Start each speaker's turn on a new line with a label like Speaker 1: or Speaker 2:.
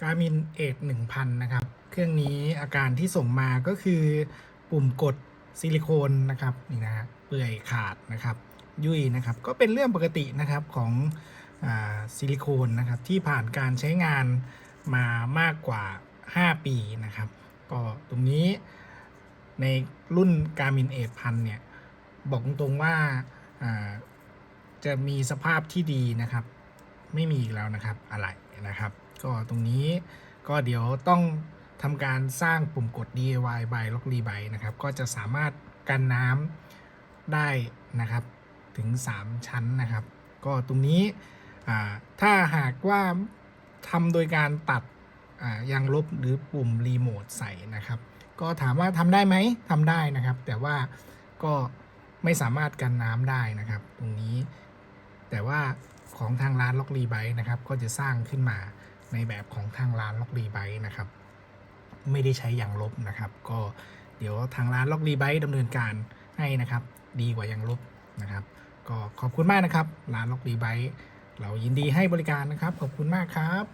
Speaker 1: Garmin เอหนึ่งพันนะครับ เครื่องนี้อาการที่ส่งมาก็คือปุ่มกดซิลิโคนนะครับนี่นะเปื่อยขาดนะครับ ยุ่ยนะครับ ก็เป็นเรื่องปกตินะครับของอซิลิโคนนะครับที่ผ่านการใช้งานมามากกว่า 5 ปีนะครับ ก็ตรงนี้ในรุ่น Garmin เอพันเนี่ย บอกตรงๆว่าจะมีสภาพที่ดีนะครับ ไม่มีอีกแล้วนะครับอะไรนะครับ ก็ตรงนี้ก็เดี๋ยวต้องทำการสร้างปุ่มกด DIY by Lock r e b y นะครับ ก็จะสามารถกันน้ำได้นะครับถึง 3 ชั้นนะครับ ก็ตรงนี้ถ้าหากว่าทำโดยการตัดยางลบหรือปุ่มรีโมทใส่นะครับ ก็ถามว่าทำได้ไหมทำได้นะครับ แต่ว่าก็ไม่สามารถกันน้ำได้นะครับ ตรงนี้ แต่ว่า ของทางร้านล็อกรีไบนะครับ ก็จะสร้างขึ้นมาในแบบของทางร้านล็อกรีไบนะครับ ไม่ได้ใช้ยางลบนะครับ ก็เดี๋ยวทางร้านล็อกรีไบดำเนินการให้นะครับ ดีกว่ายางลบนะครับ ก็ขอบคุณมากนะครับ ร้านล็อกรีไบเรายินดีให้บริการนะครับ ขอบคุณมากครับ